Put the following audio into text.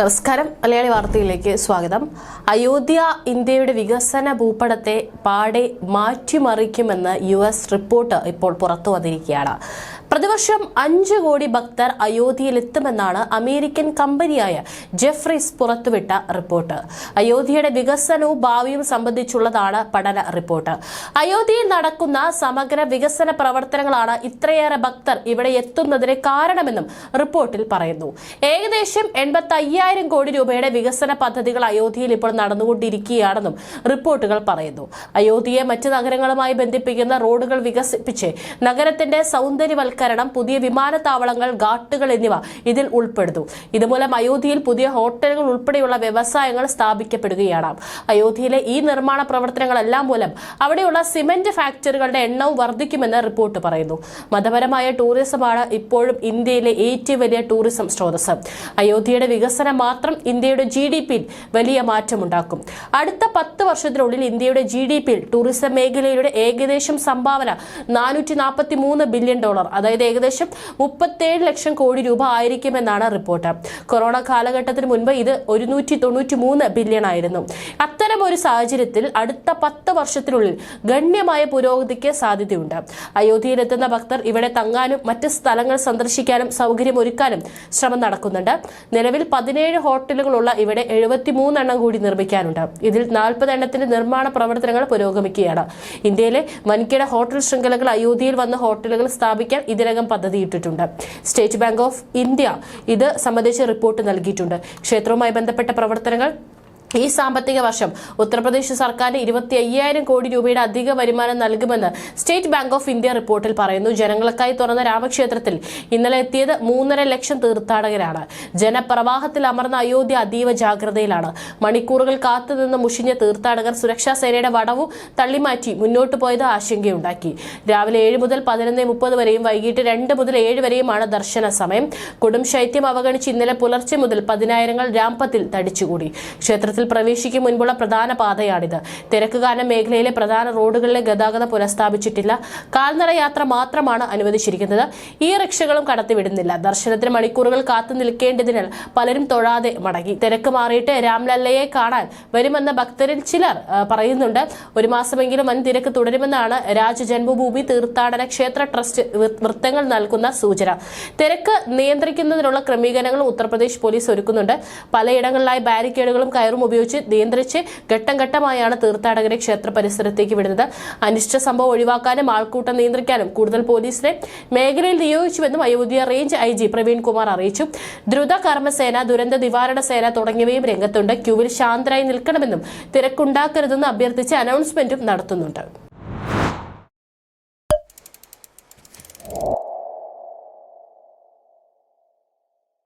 നമസ്കാരം. മലയാളി വാർത്തയിലേക്ക് സ്വാഗതം. അയോധ്യ ഇന്ത്യയുടെ വികസന ഭൂപടത്തെ പാടെ മാറ്റിമറിക്കുമെന്ന് യു എസ് റിപ്പോർട്ട് ഇപ്പോൾ പുറത്തു വന്നിരിക്കുകയാണ്. പ്രതിവർഷം അഞ്ച് കോടി ഭക്തർ അയോധ്യയിലെത്തുമെന്നാണ് അമേരിക്കൻ കമ്പനിയായ ജെഫ്രീസ് പുറത്തുവിട്ട റിപ്പോർട്ട്. അയോധ്യയുടെ വികസനവും ഭാവിയും സംബന്ധിച്ചുള്ളതാണ് പഠന റിപ്പോർട്ട്. അയോധ്യയിൽ നടക്കുന്ന സമഗ്ര വികസന പ്രവർത്തനങ്ങളാണ് ഇത്രയേറെ ഭക്തർ ഇവിടെ എത്തുന്നതിന് കാരണമെന്നും റിപ്പോർട്ടിൽ പറയുന്നു. ഏകദേശം എൺപത്തി അയ്യായിരം കോടി രൂപയുടെ വികസന പദ്ധതികൾ അയോധ്യയിൽ ഇപ്പോൾ നടന്നുകൊണ്ടിരിക്കുകയാണെന്നും റിപ്പോർട്ടുകൾ പറയുന്നു. അയോധ്യയെ മറ്റ് നഗരങ്ങളുമായി ബന്ധിപ്പിക്കുന്ന റോഡുകൾ വികസിപ്പിച്ച് നഗരത്തിന്റെ സൗന്ദര്യവൽക്കരണം പുതിയ വിമാനത്താവളങ്ങൾ ഘാട്ടുകൾ എന്നിവ ഇതിൽ ഉൾപ്പെടുന്നു. ഇതുമൂലം അയോധ്യയിൽ പുതിയ ഹോട്ടലുകൾ ഉൾപ്പെടെയുള്ള വ്യവസായങ്ങൾ സ്ഥാപിക്കപ്പെടുകയാണ്. അയോധ്യയിലെ ഈ നിർമ്മാണ പ്രവർത്തനങ്ങളെല്ലാം മൂലം അവിടെയുള്ള സിമന്റ് ഫാക്ടറികളുടെ എണ്ണവും വർദ്ധിക്കുമെന്ന് റിപ്പോർട്ട് പറയുന്നു. മതപരമായ ടൂറിസമാണ് ഇപ്പോഴും ഇന്ത്യയിലെ ഏറ്റവും വലിയ ടൂറിസം സ്രോതസ് അയോധ്യയുടെ വികസനം മാത്രം ഇന്ത്യയുടെ ജി ഡി പിയിൽ വലിയ മാറ്റമുണ്ടാക്കും. അടുത്ത പത്ത് വർഷത്തിനുള്ളിൽ ഇന്ത്യയുടെ ജി ഡി പിയിൽ ടൂറിസം മേഖലയുടെ ഏകദേശം സംഭാവന നാനൂറ്റി ബില്യൺ ഡോളർ അതായത് ഏകദേശം മുപ്പത്തേഴ് ലക്ഷം കോടി രൂപ ആയിരിക്കുമെന്നാണ് റിപ്പോർട്ട്. കൊറോണ കാലഘട്ടത്തിന് മുൻപ് ഇത് ഒരുന്നൂറ്റി തൊണ്ണൂറ്റി മൂന്ന് ബില്യൺ ആയിരുന്നു. അത്തരം ഒരു സാഹചര്യത്തിൽ അടുത്ത പത്ത് വർഷത്തിനുള്ളിൽ ഗണ്യമായ പുരോഗതിക്ക് സാധ്യതയുണ്ട്. അയോധ്യയിലെത്തുന്ന ഭക്തർ ഇവിടെ തങ്ങാനും മറ്റ് സ്ഥലങ്ങൾ സന്ദർശിക്കാനും സൗകര്യമൊരുക്കാനും ശ്രമം നടക്കുന്നുണ്ട്. നിലവിൽ പതിനേഴ് ഹോട്ടലുകളുള്ള ഇവിടെ എഴുപത്തി മൂന്നെണ്ണം കൂടി നിർമ്മിക്കാനുണ്ട്. ഇതിൽ നാൽപ്പത് എണ്ണത്തിന്റെ നിർമ്മാണ പ്രവർത്തനങ്ങൾ പുരോഗമിക്കുകയാണ്. ഇന്ത്യയിലെ വൻകിട ഹോട്ടൽ ശൃംഖലകൾ അയോധ്യയിൽ വന്ന ഹോട്ടലുകൾ സ്ഥാപിക്കാൻ ഇതിനകം പദ്ധതിയിട്ടിട്ടുണ്ട് സ്റ്റേറ്റ് ബാങ്ക് ഓഫ് ഇന്ത്യ ഇത് സംബന്ധിച്ച് റിപ്പോർട്ട് നൽകിയിട്ടുണ്ട്. ക്ഷേത്രവുമായി ബന്ധപ്പെട്ട പ്രവർത്തനങ്ങൾ ഈ സാമ്പത്തിക വർഷം ഉത്തർപ്രദേശ് സർക്കാരിന് ഇരുപത്തി അയ്യായിരം കോടി രൂപയുടെ അധിക വരുമാനം നൽകുമെന്ന് സ്റ്റേറ്റ് ബാങ്ക് ഓഫ് ഇന്ത്യ റിപ്പോർട്ടിൽ പറയുന്നു. ജനങ്ങൾക്കായി തുറന്ന രാമക്ഷേത്രത്തിൽ ഇന്നലെ എത്തിയത് മൂന്നര ലക്ഷം തീർത്ഥാടകരാണ്. ജനപ്രവാഹത്തിൽ അമർന്ന അയോധ്യ അതീവ ജാഗ്രതയിലാണ്. മണിക്കൂറുകൾ കാത്തുനിന്ന് മുഷിഞ്ഞ തീർത്ഥാടകർ സുരക്ഷാ സേനയുടെ വടവും തള്ളിമാറ്റി മുന്നോട്ട് പോയത് ആശങ്കയുണ്ടാക്കി. രാവിലെ ഏഴ് മുതൽ പതിനൊന്ന് മുപ്പത് വരെയും വൈകിട്ട് രണ്ട് മുതൽ ഏഴ് വരെയുമാണ് ദർശന സമയം. കൊടും ശൈത്യം അവഗണിച്ച് ഇന്നലെ പുലർച്ചെ മുതൽ പതിനായിരങ്ങൾ രാംപത്തിൽ തടിച്ചുകൂടി. ക്ഷേത്രത്തിൽ പ്രവേശിക്കും മുൻപുള്ള പ്രധാന പാതയാണിത്. തിരക്ക് കാരണം മേഖലയിലെ പ്രധാന റോഡുകളിലെ ഗതാഗതം പുനഃസ്ഥാപിച്ചിട്ടില്ല. കാൽനട യാത്ര മാത്രമാണ് അനുവദിച്ചിരിക്കുന്നത്. ഈ റിക്ഷകളും കടത്തിവിടുന്നില്ല. ദർശനത്തിന് മണിക്കൂറുകൾ കാത്തു നിൽക്കേണ്ടതിനാൽ പലരും തൊഴാതെ മടങ്ങി. തിരക്ക് മാറിയിട്ട് രാംലല്ലയെ കാണാൻ വരുമെന്ന ഭക്തരിൽ ചിലർ പറയുന്നുണ്ട്. ഒരു മാസമെങ്കിലും വൻ തിരക്ക് തുടരുമെന്നാണ് രാജജന്മഭൂമി തീർത്ഥാടന ക്ഷേത്ര ട്രസ്റ്റ് വൃത്തങ്ങൾ നൽകുന്ന സൂചന. തിരക്ക് നിയന്ത്രിക്കുന്നതിനുള്ള ക്രമീകരണങ്ങളും ഉത്തർപ്രദേശ് പോലീസ് ഒരുക്കുന്നുണ്ട്. പലയിടങ്ങളിലായി ബാരിക്കേഡുകളും കയറും ഉപയോഗിച്ച് നിയന്ത്രിച്ച് ഘട്ടം ഘട്ടമായാണ് തീർത്ഥാടകരെ ക്ഷേത്ര പരിസരത്തേക്ക് വിടുന്നത്. അനിഷ്ട സംഭവം ഒഴിവാക്കാനും ആൾക്കൂട്ടം നിയന്ത്രിക്കാനും കൂടുതൽ പോലീസിനെ മേഖലയിൽ നിയോഗിച്ചുവെന്നും Ayodhya range I G Praveen Kumar അറിയിച്ചു. ദ്രുത കർമ്മസേന ദുരന്ത നിവാരണ സേന തുടങ്ങിയവയും രംഗത്തുണ്ട്. ക്യൂവിൽ ശാന്തരായി നിൽക്കണമെന്നും തിരക്കുണ്ടാക്കരുതെന്ന് അഭ്യർത്ഥിച്ച് അനൗൺസ്മെന്റും നടത്തുന്നുണ്ട്.